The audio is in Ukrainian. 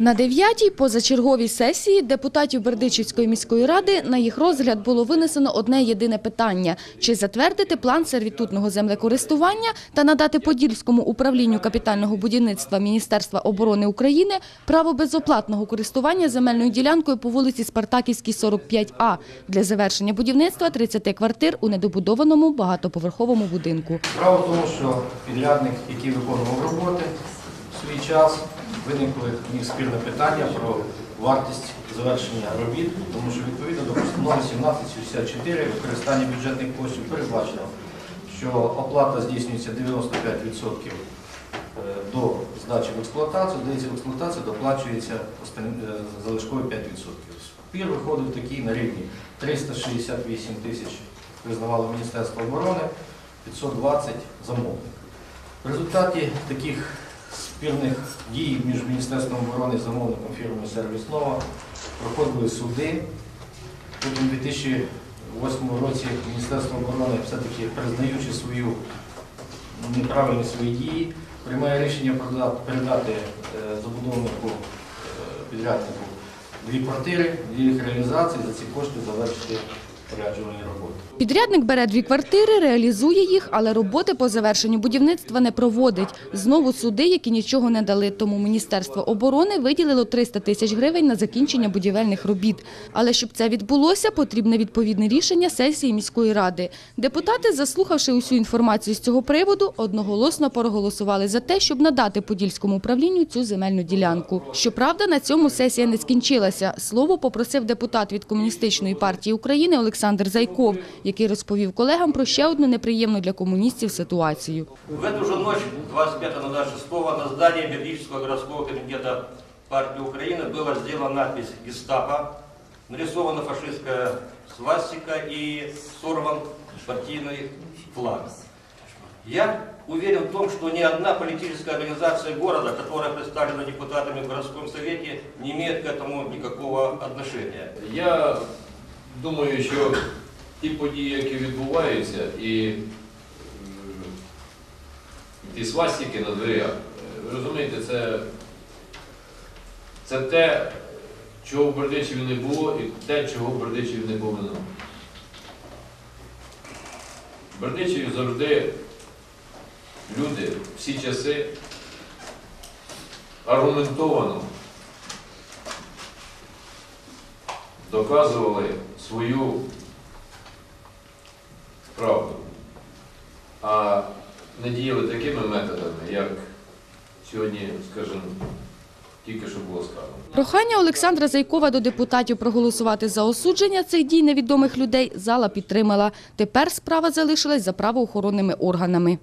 На дев'ятій позачерговій сесії депутатів Бердичівської міської ради на їх розгляд було винесено одне єдине питання – чи затвердити план сервітутного землекористування та надати Подільському управлінню капітального будівництва Міністерства оборони України право безоплатного користування земельною ділянкою по вулиці Спартаківській, 45А для завершення будівництва 30 квартир у недобудованому багатоповерховому будинку. Справа в тому, що підрядник, який виконував роботи свій час, виникли в них питання про вартість завершення робіт, тому що відповідно до постанови 1764 використання бюджетних коштів передбачено, що оплата здійснюється 95% е, до здачі в експлуатацію, здається в експлуатацію, доплачується е, залишкові 5%. Пір виходив такий на рівні 368 тисяч визнавало Міністерство оборони, 520 замовник. В результаті таких спірних дій між Міністерством оборони і замовником фірми Сервіс Нова проходили суди. Потім у 2008 році Міністерство оборони все-таки признаючи свою неправильні свої дії, приймає рішення передати е, забудовнику е, підряднику дві квартири, для їх реалізації за ці кошти завершити поряджувальні роботи. Підрядник бере дві квартири, реалізує їх, але роботи по завершенню будівництва не проводить. Знову суди, які нічого не дали. Тому Міністерство оборони виділило 300 тисяч гривень на закінчення будівельних робіт. Але щоб це відбулося, потрібне відповідне рішення сесії міської ради. Депутати, заслухавши усю інформацію з цього приводу, одноголосно проголосували за те, щоб надати Подільському управлінню цю земельну ділянку. Щоправда, на цьому сесія не скінчилася. Слово попросив депутат від Комуністичної партії України Олександр Зайков, який розповів колегам про ще одну неприємну для комуністів ситуацію. В эту же ночь, 25.06, на здании Бердичевского городского комитета партии Украины была сделана надпись «Гестапо», нарисована фашистская свастика и сорван партийный флаг. Я уверен в том, что ни одна политическая организация города, которая представлена депутатами в городском совете, не имеет к этому никакого отношения. Я думаю, що ті події, які відбуваються, і е, ті свастики на дверях, е, розумієте, це, це те, чого в Бердичеві не було, і те, чого в Бердичеві не повинно. В Бердичеві завжди люди всі часи аргументовано доказували свою правду, а не діяли такими методами, як сьогодні, скажімо, тільки що було сказано. Прохання Олександра Зайкова до депутатів проголосувати за осудження цих дій невідомих людей зала підтримала. Тепер справа залишилась за правоохоронними органами.